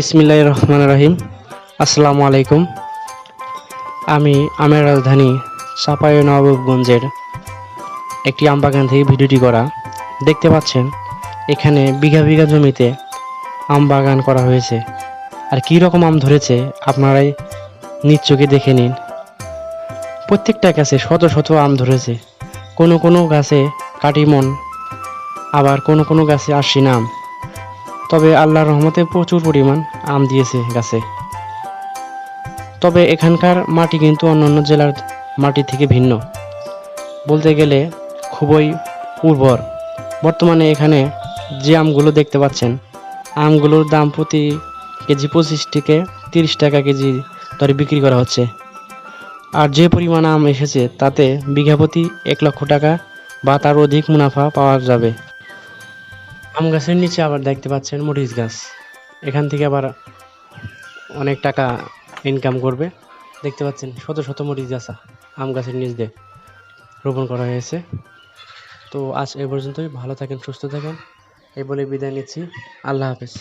বিসমিল্লাহ রহমান রহিম। আসসালামু আলাইকুম। আমি আমের রাজধানী চাপাই নবাবগঞ্জের একটি আম বাগান থেকে ভিডিওটি করা। দেখতে পাচ্ছেন, এখানে বিঘা বিঘা জমিতে আম বাগান করা হয়েছে। আর কী রকম আম ধরেছে, আপনারাই নিজ চোখে দেখে নিন। প্রত্যেকটা গাছে শত শত আম ধরেছে। কোনো কোনো গাছে কাটিমন, আবার কোনো কোনো গাছে আশি নাম তবে আল্লাহর রহমতে প্রচুর পরিমাণ আম দিয়েছে গাছে। তবে এখানকার মাটি কিন্তু অন্যান্য জেলার মাটি থেকে ভিন্ন। বলতে গেলে খুবই উর্বর। বর্তমানে এখানে যে আমগুলো দেখতে পাচ্ছেন, আমগুলোর দাম প্রতি কেজি পঁচিশ থেকে তিরিশ টাকা কেজি দরে বিক্রি করা হচ্ছে। আর যে পরিমাণ আম এসেছে তাতে বিঘা প্রতি এক লক্ষ টাকা বা তার অধিক মুনাফা পাওয়া যাবে। আম গাছের নিচে আবার দেখতে পাচ্ছেন মরিচ গাছ। এখান থেকে আবার অনেক টাকা ইনকাম করবে। দেখতে পাচ্ছেন শত শত মরিচ গাছ আম গাছের নিচ দিয়ে রোপণ করা হয়েছে। তো আজ এ পর্যন্তই। ভালো থাকেন, সুস্থ থাকেন। এই বলে বিদায় নিচ্ছি। আল্লাহ হাফেজ।